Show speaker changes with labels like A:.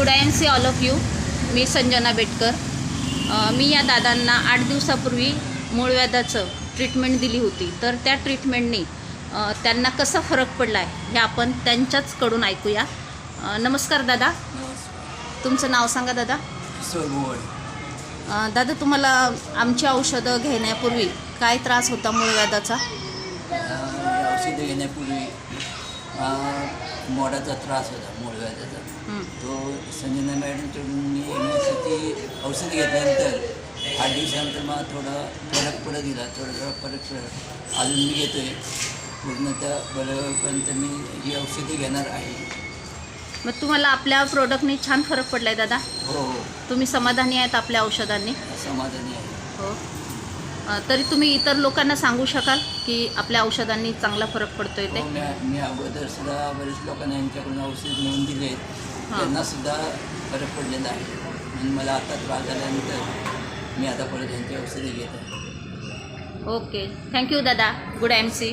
A: Good I see all of you मी संजना बेटकर. मी या दादांना आठ दिवसापूर्वी मूळव्याधाचं ट्रीटमेंट दिली होती. तर त्या ट्रीटमेंटनी त्यांना कसा फरक पडला आहे हे आपण त्यांच्याचकडून ऐकूया. नमस्कार दादा. तुमचं नाव सांगा दादा. दादा तुम्हाला आमची औषधं घेण्यापूर्वी काय त्रास होता मूळव्याधाचा
B: औषधं घेण्यापूर्वी मोडाचा त्रास होता मूळव्याधाचा.
A: हं.
B: तो संजना मॅडमकडून मी ती औषध घेतल्यानंतर आठ दिवसानंतर मला थोडा फरक पडत गेला थोडा थोडा फरक पडत अजून मी घेतो आहे पूर्णतः बरोबरपर्यंत मी ही औषधी घेणार आहे.
A: मग तुम्हाला आपल्या प्रोडक्टनी छान फरक पडला आहे दादा?
B: हो हो.
A: तुम्ही समाधानी आहेत आपल्या औषधांनी?
B: समाधानी आहे.
A: हो. तरी तुम्ही इतर लोकांना सांगू शकाल की आपल्या औषधांनी चांगला फरक पडतोय ते?
B: हो, मी अगोदर सुद्धा बरेच लोकांना यांच्याकडून औषध नेऊन दिले त्यांना सुद्धा फरक पडलेला आहे. म्हणून मला आता त्रास झाल्यानंतर मी आता परत यांची औषधे घेत आहे.
A: ओके. थँक्यू दादा. Good M C.